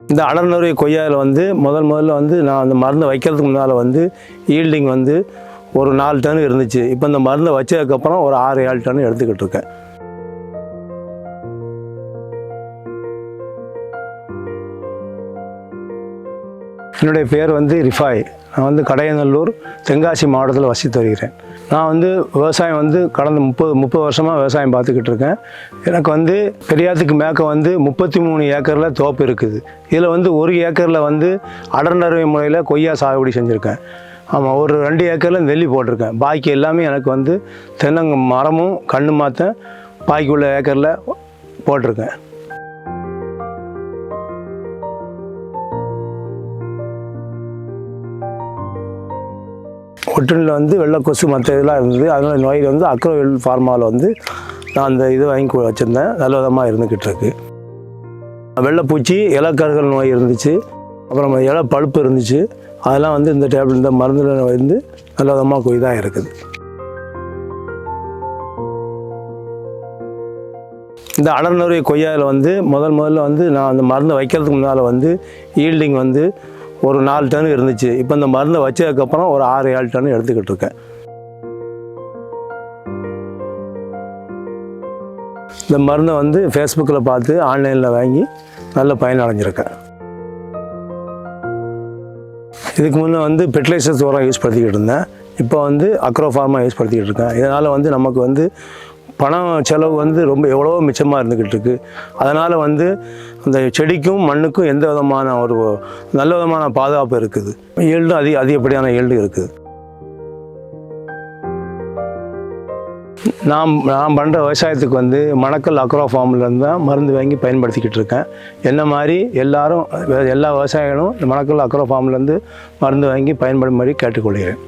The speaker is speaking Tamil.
இந்த அடர்நுரை கொய்யாவில் வந்து முதல் முதல்ல வந்து நான் அந்த மருந்து வைக்கிறதுக்கு முன்னால் வந்து ஈல்டிங் வந்து ஒரு நாலு டன் இருந்துச்சு. இப்போ இந்த மருந்தை வச்சதுக்கப்புறம் ஒரு ஆறு ஏழு டன் எடுத்துக்கிட்டு இருக்கேன். என்னுடைய பேர் வந்து ரிஃபாய். நான் வந்து கடையநல்லூர் தென்காசி மாவட்டத்தில் வசித்து வருகிறேன். நான் வந்து விவசாயம் வந்து கடந்த முப்பது முப்பது வருஷமாக விவசாயம் பார்த்துக்கிட்டு இருக்கேன். எனக்கு வந்து பெரியாத்துக்கு மேற்க வந்து முப்பத்தி மூணு ஏக்கரில் தோப்பு இருக்குது. இதில் வந்து ஒரு ஏக்கரில் வந்து அடர்நறுவை முறையில் கொய்யா சாகுபடி செஞ்சுருக்கேன். ஆமாம் ஒரு ரெண்டு ஏக்கரில் நெல்லி போட்டிருக்கேன். பாக்கி எல்லாமே எனக்கு வந்து தென்னங்க மரமும் கண்ணு மாற்ற பாக்கி உள்ள ஏக்கரில் போட்டிருக்கேன். கொட்டுனில் வந்து வெள்ளை கொசு மற்ற இதெல்லாம் இருந்தது. அதனால் நோயில் வந்து அக்ரோவில் ஃபார்மாவில் வந்து நான் அந்த இது வாங்கி வச்சுருந்தேன். நல்ல விதமாக இருந்துக்கிட்டு இருக்கு. வெள்ளைப்பூச்சி இலக்கருகள் நோய் இருந்துச்சு. அப்புறம் இலை பழுப்பு இருந்துச்சு. அதெல்லாம் வந்து இந்த டேப்லெட் இந்த மருந்தில் வந்து நல்ல விதமாக இதாக இருக்குது. இந்த அடர்நுரை கொய்யாவில் வந்து முதல் முதல்ல வந்து நான் அந்த மருந்தை வைக்கிறதுக்கு முன்னால் வந்து ஈல்டிங் வந்து ஒரு நாலு டன் இருந்துச்சு. இப்போ இந்த மருந்தை வச்சதுக்கப்புறம் ஒரு ஆறு ஏழு டன் எடுத்துக்கிட்டு இருக்கேன். இந்த மருந்தை வந்து ஃபேஸ்புக்கில் பார்த்து ஆன்லைனில் வாங்கி நல்ல பயனடைஞ்சிருக்கேன் இதுக்கு முன்னே வந்து ஃபெர்டிலைசர்ஸ் உரம் யூஸ் படுத்திக்கிட்டு இருந்தேன். இப்போ வந்து அக்ரோஃபார்மா யூஸ் படுத்திக்கிட்டு இருக்கேன். இதனால் வந்து நமக்கு வந்து பணம் செலவு வந்து ரொம்ப எவ்வளோ மிச்சமாக இருந்துக்கிட்டு இருக்குது அதனால் வந்து அந்த செடிக்கும் மண்ணுக்கும் எந்த விதமான ஒரு நல்ல விதமான பாதுகாப்பு இருக்குது. ஈல்டும் அதிக அதிகப்படியான ஈல்டு இருக்குது. நான் நான் பண்ணுற விவசாயத்துக்கு வந்து மணக்கல் அக்ரோ ஃபார்ம்லேருந்து தான் மருந்து வாங்கி பயன்படுத்திக்கிட்டு இருக்கேன். என்ன மாதிரி எல்லாரும் எல்லா விவசாயிகளும் இந்த மணக்கல் அக்ரோ ஃபார்ம்லேருந்து மருந்து வாங்கி பயன்படும்படி கேட்டுக்கொள்கிறேன்.